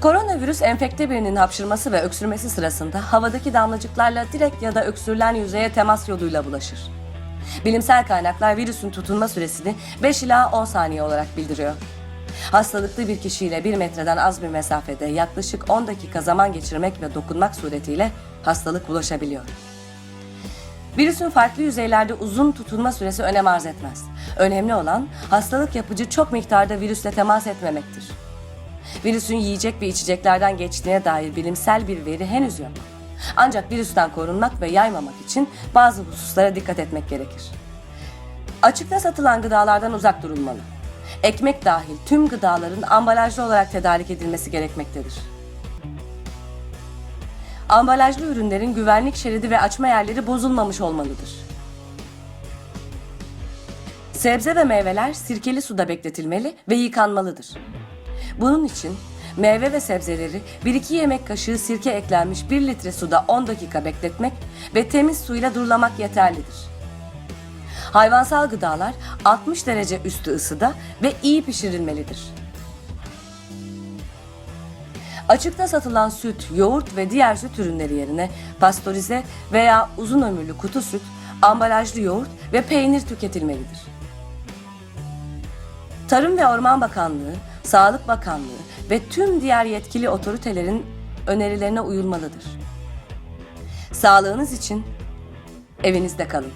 Koronavirüs enfekte birinin hapşırması ve öksürmesi sırasında havadaki damlacıklarla direkt ya da öksürülen yüzeye temas yoluyla bulaşır. Bilimsel kaynaklar virüsün tutunma süresini 5 ila 10 saniye olarak bildiriyor. Hastalıklı bir kişiyle 1 metreden az bir mesafede yaklaşık 10 dakika zaman geçirmek ve dokunmak suretiyle hastalık bulaşabiliyor. Virüsün farklı yüzeylerde uzun tutunma süresi önem arz etmez. Önemli olan hastalık yapıcı çok miktarda virüsle temas etmemektir. Virüsün yiyecek ve içeceklerden geçtiğine dair bilimsel bir veri henüz yok. Ancak virüsten korunmak ve yaymamak için bazı hususlara dikkat etmek gerekir. Açıkta satılan gıdalardan uzak durulmalı. Ekmek dahil tüm gıdaların ambalajlı olarak tedarik edilmesi gerekmektedir. Ambalajlı ürünlerin güvenlik şeridi ve açma yerleri bozulmamış olmalıdır. Sebze ve meyveler sirkeli suda bekletilmeli ve yıkanmalıdır. Bunun için meyve ve sebzeleri 1-2 yemek kaşığı sirke eklenmiş 1 litre suda 10 dakika bekletmek ve temiz suyla durulamak yeterlidir. Hayvansal gıdalar 60 derece üstü ısıda ve iyi pişirilmelidir. Açıkta satılan süt, yoğurt ve diğer süt ürünleri yerine pastörize veya uzun ömürlü kutu süt, ambalajlı yoğurt ve peynir tüketilmelidir. Tarım ve Orman Bakanlığı, Sağlık Bakanlığı ve tüm diğer yetkili otoritelerin önerilerine uyulmalıdır. Sağlığınız için evinizde kalın.